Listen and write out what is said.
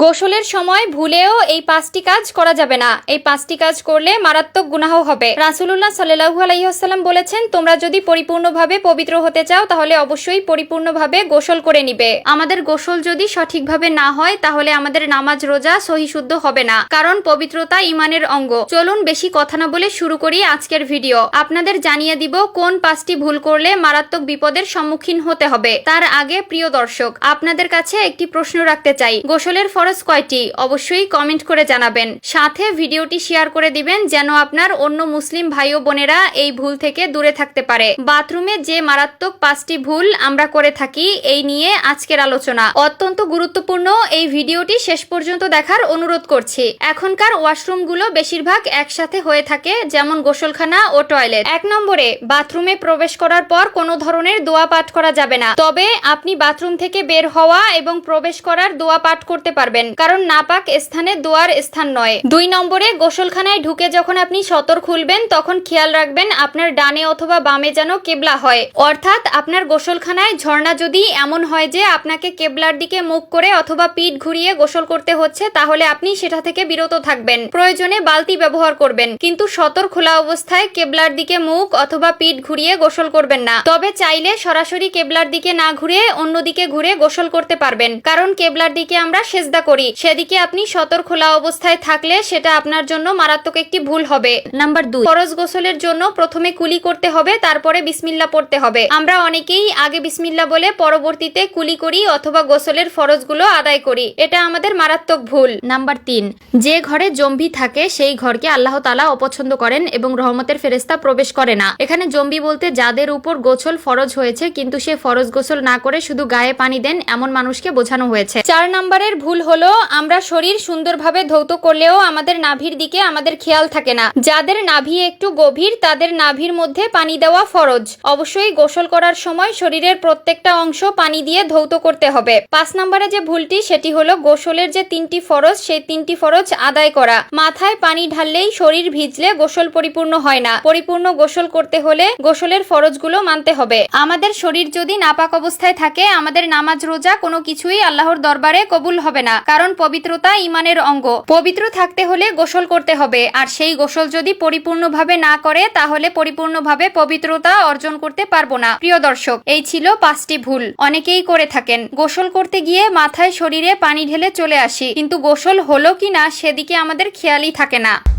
গোসলের সময় ভুলেও এই পাঁচটি কাজ করা যাবে না। এই পাঁচটি কাজ করলে মারাত্মক গুনাহ হবে। রাসুলুল্লাহ সাল্লাহু আলাইসাল্লাম বলেছেন, তোমরা যদি পরিপূর্ণভাবে পবিত্র হতে চাও, তাহলে অবশ্যই পরিপূর্ণভাবে গোসল করে নিবে। আমাদের গোসল যদি সঠিকভাবে না হয়, তাহলে আমাদের নামাজ, রোজা সহিশুদ্ধ হবে না। কারণ পবিত্রতা ইমানের অঙ্গ। চলুন বেশি কথা না বলে শুরু করি আজকের ভিডিও। আপনাদের জানিয়ে দিব, কোন পাঁচটি ভুল করলে মারাত্মক বিপদের সম্মুখীন হতে হবে। তার আগে প্রিয় দর্শক, আপনাদের কাছে একটি প্রশ্ন রাখতে চাই। গোসলের ফরজ কয়টি? অবশ্যই কমেন্ট করে জানাবেন। সাথে ভিডিওটি শেয়ার করে দিবেন যেন আপনার অন্য মুসলিম ভাই ও বোনেরা এই ভুল থেকে দূরে থাকতে পারে। বাথরুমে যে মারাত্মক পাঁচটি ভুল আমরা করে থাকি, এই নিয়ে আজকের আলোচনা। অত্যন্ত গুরুত্বপূর্ণ এই ভিডিওটি শেষ পর্যন্ত দেখার অনুরোধ করছি। এখনকার ওয়াশরুমগুলো বেশিরভাগ একসাথে হয়ে থাকে, যেমন গোসলখানা ও টয়লেট। এক নম্বরে, বাথরুমে প্রবেশ করার পর কোনো ধরনের দোয়া পাঠ করা যাবে না। তবে আপনি বাথরুম থেকে বের হওয়া এবং প্রবেশ করার দোয়া পাঠ করতে পারবেন। কারণ নাপাক স্থানে দোয়ার স্থান নয়। দুই নম্বরে গোসলখানায় ঢুকে যখন আপনি সতর খুলবেন, তখন খেয়াল রাখবেন আপনার ডানে অথবা বামে যেন কেবলা হয়। অর্থাৎ আপনার গোসলখানায় ঝর্ণা যদি এমন হয় যে আপনাকে কেবলার দিকে মুখ করে অথবা পিঠ ঘুরিয়ে গোসল করতে হচ্ছে, তাহলে আপনি সেটা থেকে বিরত থাকবেন। প্রয়োজনে বালতি ব্যবহার করবেন। কিন্তু সতর খোলা অবস্থায় কেবলার দিকে মুখ অথবা পিঠ ঘুরিয়ে গোসল করবেন না। তবে চাইলে সরাসরি কেবলার দিকে না ঘুরে অন্যদিকে ঘুরে গোসল করতে পারবেন। কারণ কেবলার দিকে আমরা সেজদা করি। সেদিকে আপনি সতর খোলা অবস্থায় থাকলে সেটা আপনার জন্য মারাত্মক একটি ভুল হবে। নাম্বার দুই। ফরজ গোসলের জন্য প্রথমে কুলি করতে হবে তারপরে বিসমিল্লা পড়তে হবে। আমরা অনেকেই আগে বিসমিল্লা বলে পরবর্তীতে কুলি করি অথবা গোসলের ফরজগুলো আদায় করি। এটা আমাদের মারাত্মক ভুল। নাম্বার তিন। যে ঘরে জম্বি থাকে সেই ঘরকে আল্লাহ তালা অপছন্দ করেন এবং রহমতের ফেরেস্তা প্রবেশ করে না। এখানে জম্বি বলতে যাদের উপর গোসল ফরজ হয়েছে কিন্তু সে ফরজ গোসল না করে শুধু গায়ে পানি দেন এমন মানুষকে বোঝানো হয়েছে। চার নাম্বারের ভুল হলো, আমরা শরীর সুন্দরভাবে ধৌত করলেও আমাদের নাভির দিকে আমাদের খেয়াল থাকে না। যাদের নাভি একটু গভীর, তাদের নাভির মধ্যে পানি দেওয়া ফরজ। অবশ্যই গোসল করার সময় শরীরের প্রত্যেকটা অংশ পানি দিয়ে ধৌত করতে হবে। পাঁচ নম্বরে যে ভুলটি, সেটি হলো গোসলের যে তিনটি ফরজ, সেই তিনটি ফরজ আদায় করা। মাথায় পানি ঢাললেই শরীর ভিজলে গোসল পরিপূর্ণ হয় না। পরিপূর্ণ গোসল করতে হলে গোসলের ফরজগুলো মানতে হবে। আমাদের শরীর যদি নাপাক অবস্থায় থাকে, আমাদের নামাজ রোজা কোনো কিছুই আল্লাহর দরবারে কবুল হবে না। কারণ পবিত্রতা ইমানের অঙ্গ। পবিত্র থাকতে হলে গোসল করতে হবে। আর সেই গোসল যদি পরিপূর্ণভাবে না করে, তাহলে পরিপূর্ণভাবে পবিত্রতা অর্জন করতে পারব না। প্রিয় দর্শক, এই ছিল পাঁচটি ভুল। অনেকেই করে থাকেন। গোসল করতে গিয়ে মাথায় শরীরে পানি ঢেলে চলে আসি। কিন্তু গোসল হলো কি না, সেদিকে আমাদের খেয়ালই থাকে না।